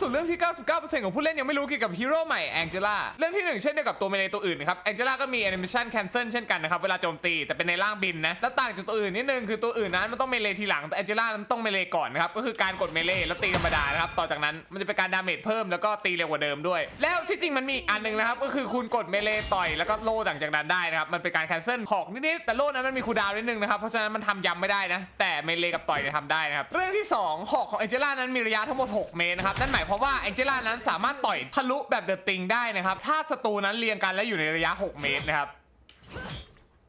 สู่เรื่องที่ 99%ของผู้เล่นยังไม่รู้เกี่ยวกับฮีโร่ใหม่แองเจล่าเรื่องที่หนึ่งเช่นเดียวกับตัวเมเลตัวอื่นนะครับแองเจล่าก็มีแอนิเมชันแคนเซิลเช่นกันนะครับเวลาโจมตีแต่เป็นในร่างบินนะแล้วต่างจากตัวอื่นนิดนึงคือตัวอื่นนั้นมันต้องเมเลทีหลังแต่แองเจล่านั้นต้องเมเลก่อนนะครับก็คือการกดเมเลแล้วตีธรรมดานะครับต่อจากนั้นมันจะเป็นการดาเมจเพิ่มแล้วก็ตีเร็วกว่าเดิมด้วย แล้วที่จริงมันมีอันนึงนะครับก็คือคุณกดเมเลต่อยแล้วก็โล่ต่างจากนั้นได้นะครับมันเป็นการแคนเซิลหอกนิดๆแต่โล่นั้นมันมีคูดาวน์นิดนึงนะครับเพราะฉะนั้นมันทำยำไม่ได้นะแต่เมเลกับต่อยเนี่ยทำได้นะครับเรื่องที่สองหอกของแองเจล่านั้นมีระยะทั้งหมด 6 เมตรนะครับนั่นหมายความว่าแองเจล่านั้นสามารถต่อยทะลุแบบเดอะติงได้นะครับ ถ้าศัตรูนั้นเรียงกันและอยู่ในระยะ 6 เมตรนะครับ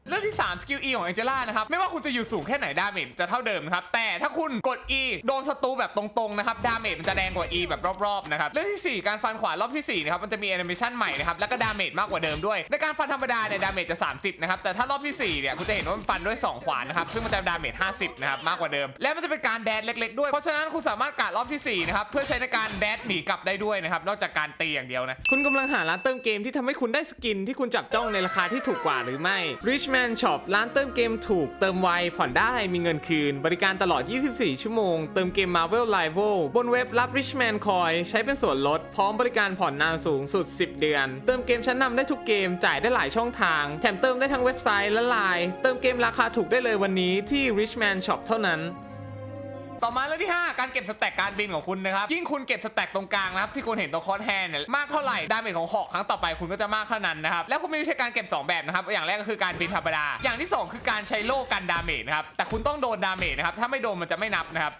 เรื่องที่ 3 สกิล E ของ a องเจล่านะครับ ไม่ว่าคุณจะอยู่สูงแค่ไหนดาเมจจะเท่าเดิมครับ แต่ถ้าคุณกด E โดนศัตรูแบบตรงๆนะครับ ดาเมจมันจะแรงกว่า E แบบรอบๆนะครับ เรื่องที่ 4 การฟันขวารอบที่4นะครับ มันจะมีแอนิเมชันใหม่นะครับ แล้วก็ดาเมจมากกว่าเดิมด้วย ในการฟันธรรมดาเนี่ยดาเมจจะ 30 นะครับ แต่ถ้ารอบที่ 4 เนี่ยคุณจะเห็นว่ามันฟันด้วย 2 ขวานนะครับ ซึ่งมันจะดาเมจ 50 นะครับ มากกว่าเดิม และมันจะเป็นการแดดเล็ก ๆ ด้วย เพราะฉะนั้นคุณสามารถกะรอบที่4นะครับ เพื่อใช้ในการแดดหนีกลับได้ด้วยนะครับ นอกจากการตีอย่างเดียวนะ คุณกำลังหาร้านเติมเกมที่ทำให้คุณได้สกินที่คุณจับจ้องในราคาที่ถูกกว่าหรือไม่ Richman Shop ร้านเติมเกมถูก เติมไว ผ่อนได้มีเงินคืน บริการตลอด 24 ชั่วโมง เติมเกม Marvel Rival บนเว็บรับ Richman Coin ใช้เป็นส่วนลด พร้อมบริการผ่อนนานสูงสุด 10 เดือน เติมเกมชั้นนำได้ทุกเกม จ่ายได้หลายช่องทาง แถมเติมได้ทั้งเว็บไซต์และไลน์เติมเกมราคาถูกได้เลยวันนี้ที่ Richman Shop เท่านั้น ต่อมาเรื่องที่ 5 การเก็บสแต็กการบินของคุณนะครับยิ่งคุณเก็บสแต็กตรงกลางนะครับที่คุณเห็นตรงคอนแฮนเนี่ยมากเท่าไหร่ดาเมจของหอกครั้งต่อไปคุณก็จะมากเท่านั้นนะครับแล้วคุณมีวิธีการเก็บ 2 แบบนะครับอย่างแรกก็คือการบินธรรมดา อย่างที่ 2 คือการใช้โล่กันดาเมจนะครับแต่คุณต้องโดนดาเมจนะครับถ้าไม่โดนมันจะไม่นับนะครับ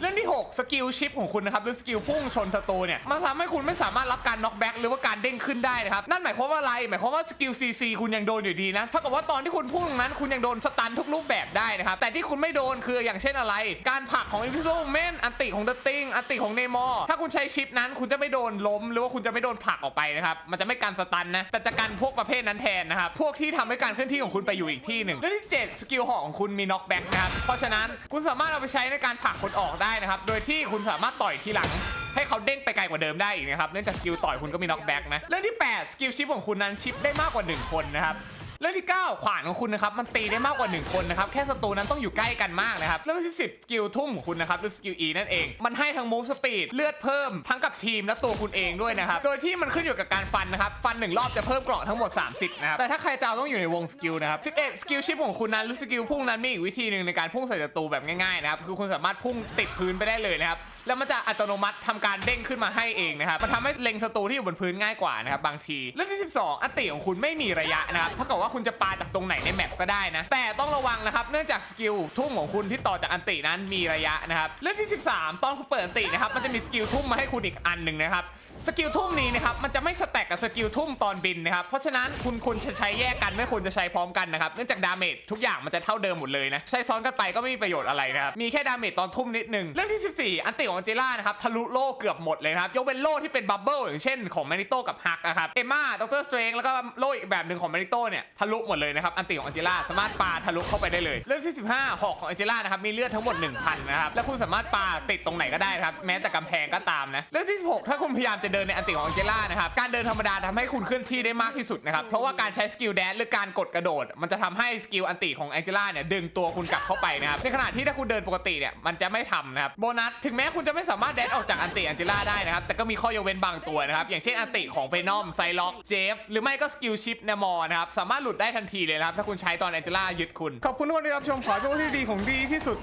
เรื่องที่ 6 สกิลชิปของคุณนะครับ หรือสกิลพุ่งชนศัตรูเนี่ยมันทำให้คุณไม่สามารถรับการน็อกแบ็กหรือว่าการเด้งขึ้นได้นะครับ นั่นหมายความว่าอะไร หมายความว่าสกิลซีซีคุณยังโดนอยู่ดีนะเท่ากับว่าตอนที่คุณพุ่งตรงนั้น คุณยังโดนสตันทุกรูปแบบได้นะครับ แต่ที่คุณไม่โดนคืออย่างเช่นอะไร การผลักของอินฟิโซเมนอันติของเดอะติงอันติของเนมอร์ถ้าคุณใช้ชิปนั้น คุณจะไม่โดนล้ม หรือว่าคุณจะไม่โดนผลักออกไปนะครับมันจะไม่กันสตันนะแต่จะกันพวกประเภทนั้นแทนนะครับพวกที่ทำให้การเคลื่อนที่ของคุณไปอยู่อีกที่หนึ่งเรื่องที่ 7 สกิลหอกของคุณมีน็อกแบ็กนะครับเพราะฉะนั้นคุณสามารถเอาไปใช้ในการผลักคนออกได้ได้นะครับ โดยที่คุณสามารถต่อยทีหลัง ให้เขาเด้งไปไกลกว่าเดิมได้อีกนะครับ เนื่องจากสกิลต่อยคุณก็มีน็อกแบ็กนะ เรื่องที่ 8 สกิลชิปของคุณนั้นชิปได้มากกว่า 1 คนนะครับ เรื่องที่ 9 ขวานของคุณนะครับมันตีได้มากกว่า 1 คนนะครับแค่ศัตรูนั้นต้องอยู่ใกล้กันมากนะครับเรื่องที่ 10 สกิลทุ่มของคุณนะครับหรือสกิล E นั่นเอง มันให้ทั้ง move speed เลือดเพิ่มทั้งกับทีมและตัวคุณเองด้วยนะครับโดยที่มันขึ้นอยู่กับการฟันนะครับฟันหนึ่งรอบจะเพิ่มเกราะทั้งหมด 30นะครับแต่ถ้าใครจะต้องอยู่ในวงสกิลนะครับ11สกิลชิปของคุณนั้นหรือสกิลพุ่งนั้นมีอีกวิธีหนึ่งในการพุ่งใส่ศัตรูแบบง่ายๆนะครับคือคุณสามารถพุ่งติดพื้นไปได้เลยนะครับแล้วมันจะอัตโนมัติทำการเด้งขึ้นมาให้เองนะครับมันทำให้เล็งศัตรูที่อยู่บนพื้นง่ายกว่านะครับบางทีเรื่องที่ 12 อติของคุณไม่มีระยะนะครับถ้าเกิดว่าคุณจะปาจากตรงไหนในแมปก็ได้นะ แต่ต้องระวังนะครับ เนื่องจากสกิลทุ่มของคุณที่ต่อจากอันตินั้นมีระยะนะครับ เรื่องที่ 13 ตอนคุณเปิดอันตินะครับ มันจะมีสกิลทุ่มมาให้คุณอีกอันหนึ่งนะครับ สกิลทุ่มนี้นะครับมันจะไม่สแต็กกับสกิลทุ่มตอนบินนะครับเพราะฉะนั้นคุณควรจะใช้แยกกันไม่ควรจะใช้พร้อมกันนะครับเนื่องจากดาเมจทุกอย่างมันจะเท่าเดิมหมดเลยนะใช้ซ้อนกันไปก็ไม่มีประโยชน์อะไรนะครับมีแค่ดาเมจตอนทุ่มนิดนึงเรื่องที่ 14 อันติของเจล่านะครับทะลุโล่เกือบหมดเลยครับยกเว้นโล่ที่เป็นบับเบิลอย่างเช่นของแมนิโตกับฮักนะครับเอมมาด็อกเตอร์สเตรนแล้วก็โล่อีกแบบหนึ่งของแมนิโตเนี่ยทะลุหมดเลยนะครับอันติของเจล่าสามารถปาทะลุเข้าไปได้เลย เรื่องที่ 15หอกของเจล่านะครับมีเลือดทั้งหมด 1,000นะครับและคุณสามารถปาติดตรงไหนก็ได้ครับแม้แต่กำแพงก็ตามนะเรื่องที่ 16 ถ้าคุณพยายามจะเดินในอันติของแองเจล่านะครับการเดินธรรมดาทำให้คุณเคลื่อนที่ได้มากที่สุดนะครับเพราะว่าการใช้สกิลแดนหรือการกดกระโดด มันจะทำให้สกิลอันติของแองเจล่าเนี่ยดึงตัวคุณกลับเข้าไปนะครับในขณะที่ถ้าคุณเดินปกติเนี่ยมันจะไม่ทำนะครับโบนัสถึงแม้คุณจะไม่สามารถแดนออกจากอันติแองเจล่าได้นะครับแต่ก็มีข้อยกเว้นบางตัวนะครับอย่างเช่นอันติของเฟนอมไซล็อกเจฟหรือไม่ก็สกิลชิปเนมอร์นะครับสามารถหลุดได้ทันทีเลยนะครับถ้าคุณใช้ตอนแองเจล่ายึดคุณขอบคุณทุกคนที่รับชมขอให้เป็นวันที่ดีของดีที่สุด